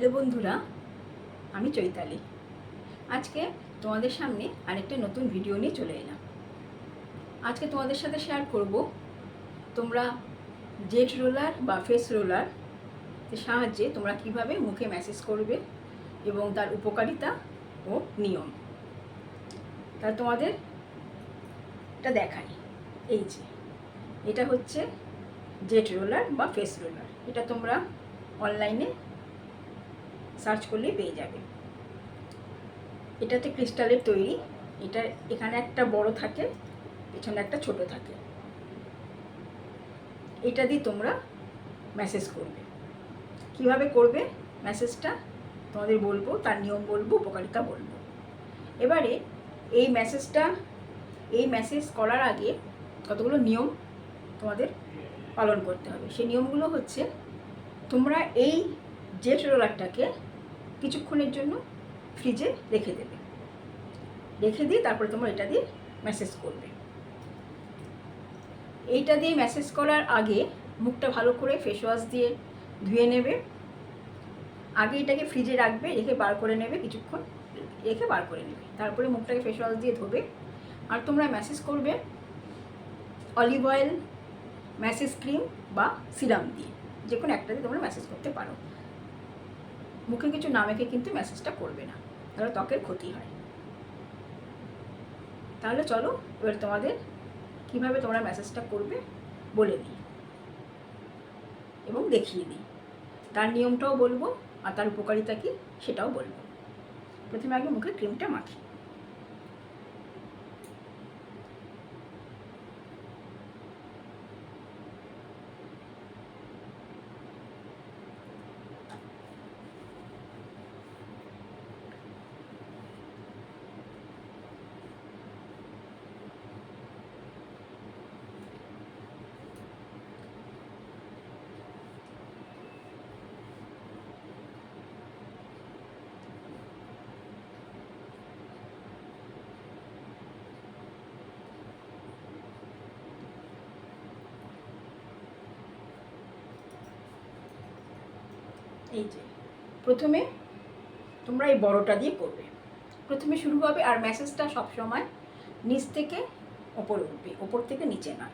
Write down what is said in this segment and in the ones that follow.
Hello বন্ধুরা, আমি চৈতালি। আজকে তোমাদের সামনে আরেকটা নতুন ভিডিও নিয়ে চলে এলাম। আজকে তোমাদের সাথে শেয়ার করব তোমরা জেট রোলার বা ফেস রোলার সাহায্যে তোমরা কীভাবে মুখে ম্যাসেজ করবে এবং তার উপকারিতা ও নিয়ম। তা তোমাদের এটা দেখাই। এই যে, এটা হচ্ছে জেট রোলার বা ফেস রোলার এটা তোমরা অনলাইনে সার্চ করলেই পেয়ে যাবে। এটাতে ক্রিস্টালের তৈরি। এটা এখানে একটা বড় থাকে, পেছনে একটা ছোট থাকে। এটা দিয়ে তোমরা মেসেজ করবে। কীভাবে করবে? মেসেজটা তোমাদের বলব, তার নিয়ম বলব, উপকারিতা বলব। এবারে এই মেসেজটা এই মেসেজ করার আগে কতগুলো নিয়ম তোমাদের পালন করতে হবে? সেই নিয়মগুলো হচ্ছে, তোমরা এই জেট রোলারটাকে কিছুক্ষণের জন্য ফ্রিজে রেখে দেবে। রেখে দিয়ে তারপরে তোমরা এটা দিয়ে মেসেজ করবে। এইটা দিয়ে মেসেজ করার আগে মুখটা ভালো করে ফেস ওয়াশ দিয়ে ধুয়ে নেবে। আগে এটাকে ফ্রিজে রাখবে, রেখে বার করে নেবে কিছুক্ষণ, রেখে বার করে নেবে। তারপরে মুখটাকে ফেস ওয়াশ দিয়ে ধোবে। আর তোমরা মেসেজ করবে অলিভ অয়েল ম্যাসেজ ক্রিম বা সিরাম দিয়ে। যে কোনো একটা দিয়ে তোমরা মেসেজ করতে পারো। মুখে কিছু না মেখে কিন্তু মেসেজটা করবে না। তাহলে ত্বকের ক্ষতি হয়। তাহলে চলো, এবার তোমাদের কীভাবে তোমরা মেসেজটা করবে বলে দিই এবং দেখিয়ে দিই। তার নিয়মটাও বলব আর তার উপকারিতা কী সেটাও বলব। প্রথমে আগে মুখে ক্রিমটা মাখি। এই যে, প্রথমে তোমরা এই বড়টা দিয়ে করবে প্রথমে শুরু হবে আর মেসেজটা সবসময় নিচ থেকে ওপর উঠবে, ওপর থেকে নিচে না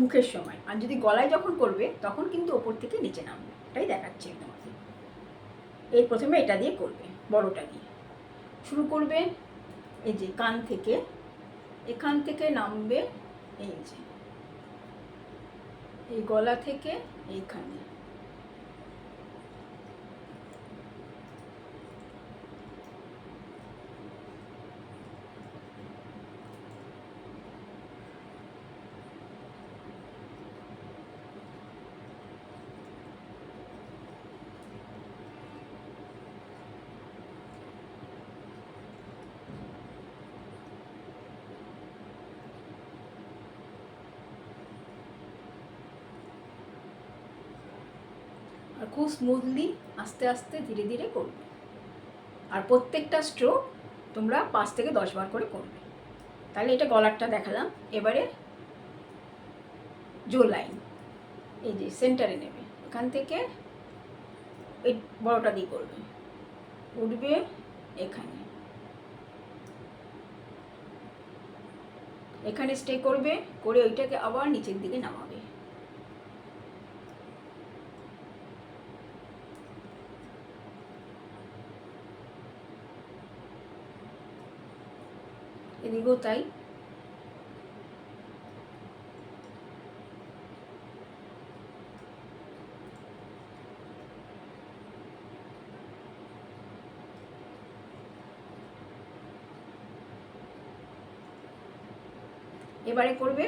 মুখের সময়। আর যদি গলায় যখন করবে, তখন কিন্তু ওপর থেকে নিচে নামবে। এটাই দেখাচ্ছি তোমাকে এই প্রথমে এটা দিয়ে করবে, বড়টা দিয়ে। শুরু করবে এই যে কান থেকে, এখান থেকে নামবে এই যে, এই গলা থেকে এইখানে। আর খুব স্মুথলি আস্তে আস্তে ধীরে ধীরে করবে। আর প্রত্যেকটা স্ট্রোক তোমরা পাঁচ থেকে দশ বার করে করবে। তাহলে এটা গলারটা দেখালাম। এবারে জো লাইন এই যে সেন্টারে নেবে। এখান থেকে এই বড়টা দিয়ে করবে। উঠবে এখানে। এখানে স্টে করবে, করে ওইটাকে আবার নিচের দিকে নামাবে। এদিকেও তাই। এবারে করবে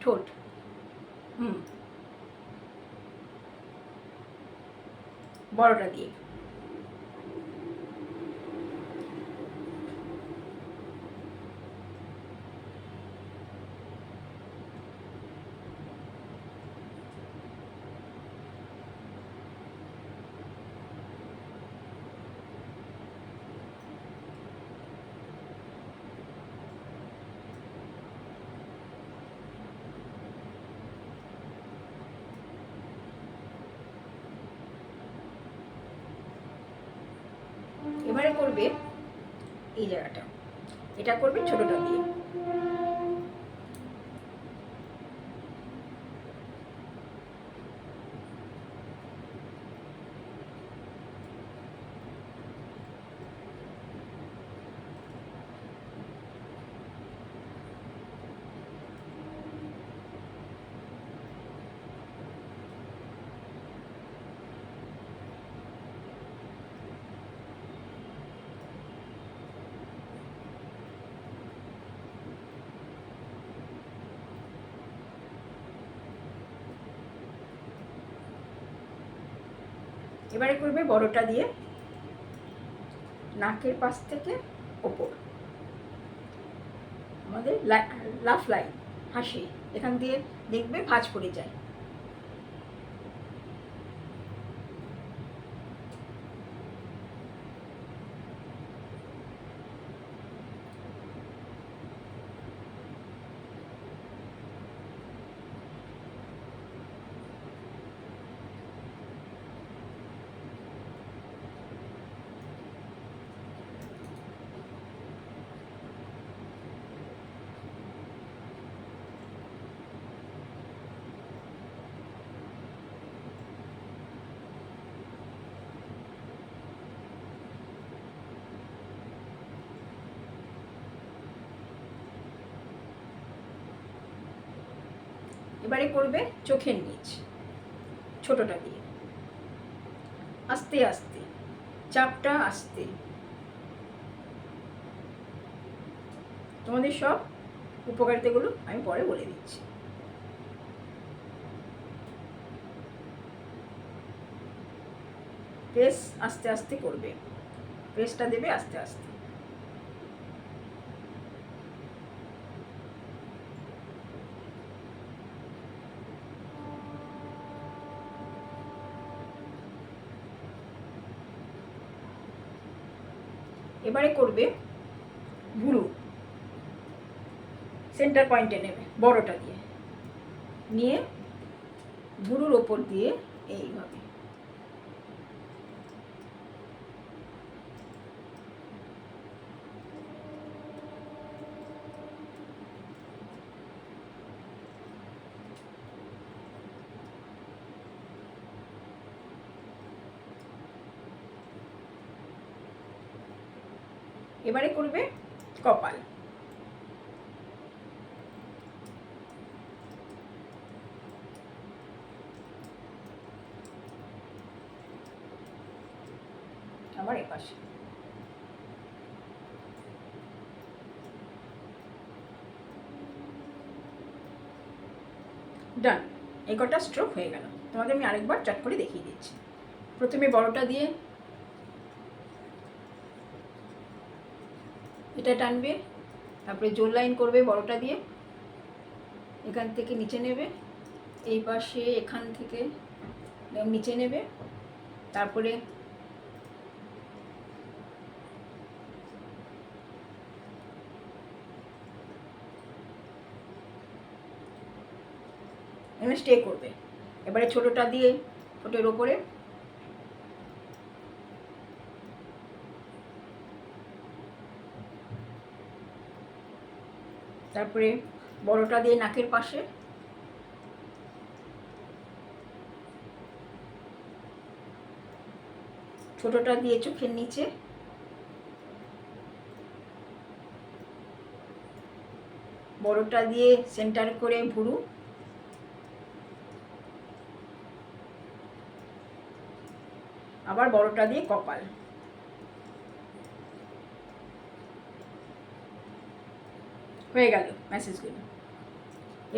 ঠোঁট। হুম। বড়টা দিয়ে। এবারে করবে এই জায়গাটা। এটা করবে ছোটটা দিয়ে। এবারে করবে বড়টা দিয়ে নাকের পাশ থেকে ওপর। আমাদের লাফ লাইন, হাসি, এখান দিয়ে দেখবে ভাঁজ পড়ে যায়। এবারে করবে চোখের নিচ, ছোটটা দিয়ে। আস্তে আস্তে, চাপটা আস্তে। তোমাদের সব উপকারিতাগুলো আমি পরে বলে দিচ্ছি। প্রেস আস্তে আস্তে করবে। প্রেসটা দেবে আস্তে আস্তে। এবারে করবে ভুরু। সেন্টার পয়েন্টে নেবে বড়টা দিয়ে। নিয়ে ভুরুর ওপর দিয়ে এইভাবে। এবারে করবে কপাল। আমার এপাশে। ডান এই কটা স্ট্রোক হয়ে গেল। তোমাদের আমি আরেকবার চাট করে দেখিয়ে দিচ্ছি। প্রথমে বড়টা দিয়ে এটা টানবে, তারপরে জোর লাইন করবে বড়টা দিয়ে, এখান থেকে নিচে নেবে, এই পাশে এখান থেকে নিচে নেবে, তারপরে এখানে স্টে করবে। এবারে ছোটোটা দিয়ে ছোটোর ওপরে তারপরে বড়টা দিয়ে নাকের পাশে। ছোটটা দিয়ে চোখের নিচে। বড়টা দিয়ে সেন্টার করে ভুরু। আবার বড়টা দিয়ে কপাল। হয়ে গেল মেসেজগুলো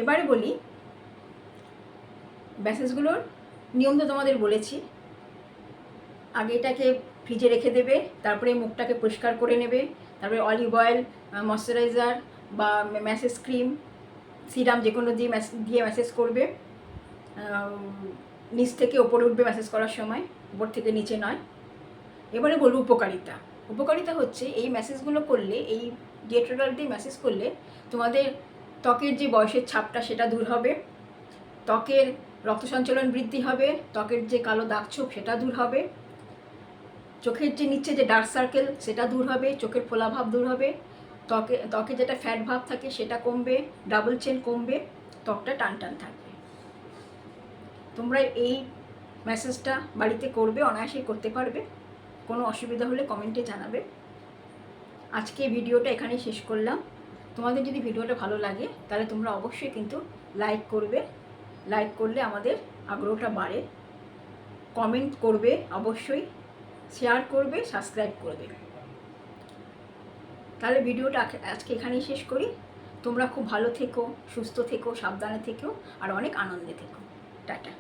এবারে বলি মেসেজগুলোর নিয়ম তো তোমাদের বলেছি। আগে এটাকে ফ্রিজে রেখে দেবে, তারপরে মুখটাকে পরিষ্কার করে নেবে, তারপরে অলিভ অয়েল ময়শ্চারাইজার বা ম্যাসেজ ক্রিম সিরাম যে কোনো দিয়ে দিয়ে ম্যাসেজ করবে। নিচ থেকে ওপরে উঠবে ম্যাসেজ করার সময়, উপর থেকে নিচে নয়। এবারে বলব উপকারিতা। উপকারিতা হচ্ছে এই ম্যাসেজগুলো করলে, এই ডিয়েট্রোডাল দিয়ে ম্যাসেজ করলে তোমাদের ত্বকের যে বয়সের ছাপটা সেটা দূর হবে, ত্বকের রক্ত সঞ্চালন বৃদ্ধি হবে, ত্বকের যে কালো দাগ ছোপ সেটা দূর হবে, চোখের যে নিচে যে ডার্ক সার্কেল সেটা দূর হবে, চোখের ফোলাভাব দূর হবে, ত্বকে ত্বকে যেটা ফ্যাট ভাব থাকে সেটা কমবে ডাবল চেন কমবে, ত্বকটা টান টান থাকবে। তোমরা এই মেসেজটা বাড়িতে করবে, অনায়াসেই করতে পারবে। কোনো অসুবিধা হলে কমেন্টে জানাবে। আজকে ভিডিওটা এখানেই শেষ করলাম। তোমাদের যদি ভিডিওটা ভালো লাগে, তাহলে তোমরা অবশ্যই কিন্তু লাইক করবে। লাইক করলে আমাদের আগ্রহটা বাড়ে। কমেন্ট করবে অবশ্যই শেয়ার করবে সাবস্ক্রাইব করবে। তাহলে ভিডিওটা আজকে এখানেই শেষ করি। তোমরা খুব ভালো থেকো, সুস্থ থেকো, সাবধানে থেকো, আর অনেক আনন্দে থেকো। টাটা।